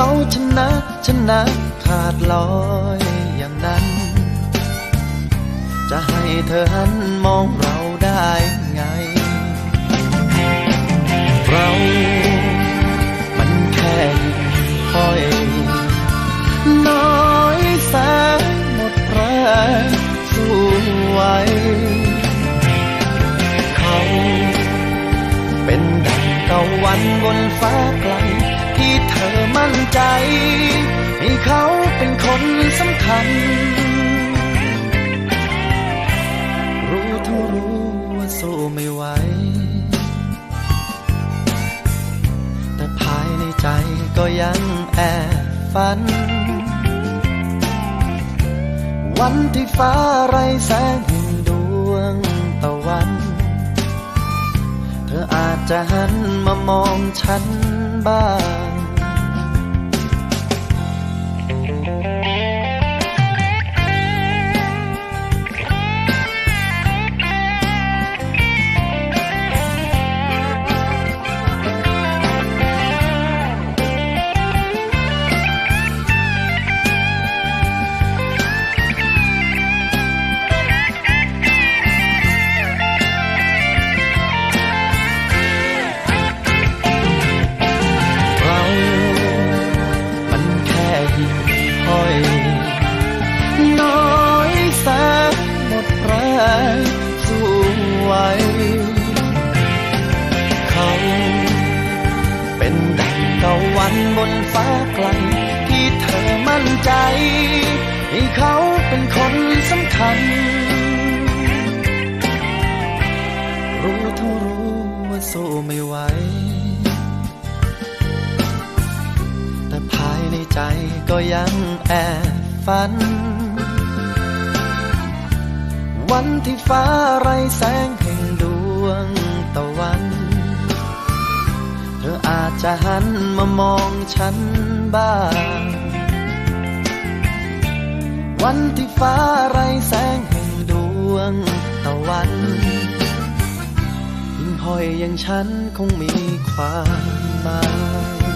เขาชนะชนะขาดลอยอย่างนั้น จะให้เธอหันมองเราได้ ใจ ให้เขาเป็นคนสำคัญ รู้ทั้งรู้ว่าสู้ไม่ไหว แต่ภายในใจก็ยังแอบฝัน วันที่ฟ้าไร้แสงแห่งดวงตะวัน เธออาจจะหันมามองฉันบ้าง บนฟ้าไกลที่เธอมั่นใจ ให้เขาเป็นคนสำคัญ รู้ทั้งรู้ว่าสู้ไม่ไหว แต่ภายในใจก็ยังแอบฝัน วันที่ฟ้าไรแสงแห่งดวงตะวัน ธออาจจะหันมามองฉันบ้าง วันที่ฟ้าไรแสงแห่งดวงตะวันหิ่งห้อยอย่างฉันคงมีความหมาย